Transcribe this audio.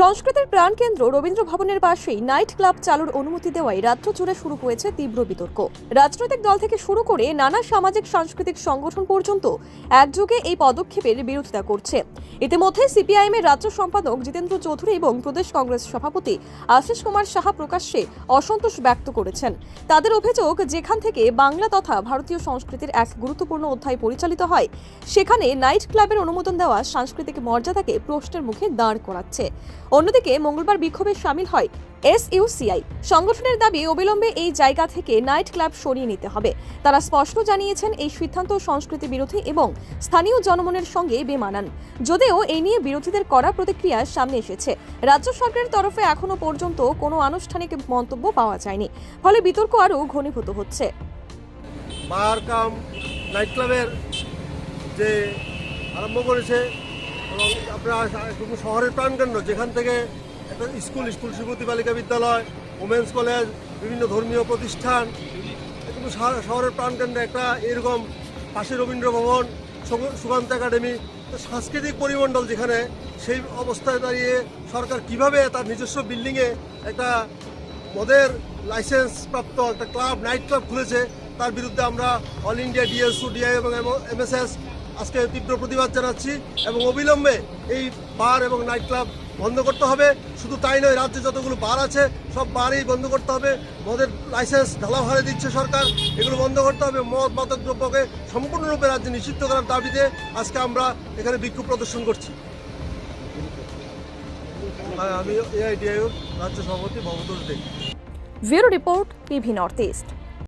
সংস্কৃতির প্রাণকেন্দ্র রবীন্দ্র ভবনের পাশেই নাইট ক্লাব চালুর অনুমতি দেওয়ায় রাজ্য জুড়ে শুরু হয়েছে তীব্র বিতর্ক। রাজনৈতিক দল থেকে শুরু করে নানা সামাজিক সাংস্কৃতিক সংগঠন পর্যন্ত একযোগে এই পদক্ষেপের বিরোধিতা করছে। ইতিমধ্যে সিপিআইএম এর রাজ্য সম্পাদক জিতেন্দ্র চৌধুরী এবং প্রদেশ কংগ্রেস সভাপতি আশিস কুমার সাহা প্রকাশ্যে অসন্তোষ ব্যক্ত করেছেন। তাদের অভিযোগ, যেখান থেকে বাংলা তথা ভারতীয় সংস্কৃতির এক গুরুত্বপূর্ণ অধ্যায় পরিচালিত হয়, সেখানে নাইট ক্লাবের অনুমোদন দেওয়া সাংস্কৃতিক মর্যাদাকে প্রশ্নের মুখে দাঁড় করাচ্ছে। অন্যদিকে মঙ্গলবার বিক্ষোভে সামিল হয় এসইউসিআই। সংগঠনের দাবি, অবিলম্বে এই জায়গা থেকে নাইট ক্লাব সরিয়ে নিতে হবে। তারা স্পষ্ট জানিয়েছেন এই সিদ্ধান্ত সংস্কৃতি বিরোধী এবং স্থানীয় জনমনের সঙ্গে বেমানান। যদিও এই নিয়ে বিরোধীদের কড়া প্রতিক্রিয়া সামনে এসেছে। রাজ্য সরকারের তরফে এখনও পর্যন্ত কোনো আনুষ্ঠানিক মন্তব্য পাওয়া যায়নি। ফলে বিতর্ক আরও ঘনীভূত হচ্ছে। নাইট ক্লাবের যে আরম্ভ করেছে এবং আপনার শহরের প্রাণকেন্দ্র যেখান থেকে একটা স্কুল স্কুল শ্রীমতী বালিকা বিদ্যালয় ওমেন্স কলেজ বিভিন্ন ধর্মীয় প্রতিষ্ঠান শহর- শহরের প্রাণকেন্দ্রে একটা এরকম পাশে রবীন্দ্র ভবন সু- সুকান্ত একাডেমি সাংস্কৃতিক পরিমণ্ডল যেখানে সেই অবস্থায় দাঁড়িয়ে সরকার কীভাবে তার নিজস্ব বিল্ডিংয়ে একটা মদের লাইসেন্স প্রাপ্ত একটা ক্লাব, নাইট ক্লাব খুলেছে, তার বিরুদ্ধে আমরা অল ইন্ডিয়া ডিএসউ ডিআই এবং এমএসএস আজকে তীব্র প্রতিবাদ জানাচ্ছি এবং অবিলম্বে এই বার এবং নাইট ক্লাব বন্ধ করতে হবে। শুধু তাই নয় রাজ্যে যতগুলো বার আছে সব বারই বন্ধ করতে হবে। মদের লাইসেন্স ঢালাও হারে দিচ্ছে সরকার এগুলো বন্ধ করতে হবে। মদ মাদক দ্রব্যকে সম্পূর্ণরূপে রাজ্যে নিষিদ্ধ করার দাবিতে আজকে আমরা এখানে বিক্ষোভ প্রদর্শন করছি। আমি এআইডিআইউর রাজ্য সভাপতি Bhabatosh Deb bureau report TV north east.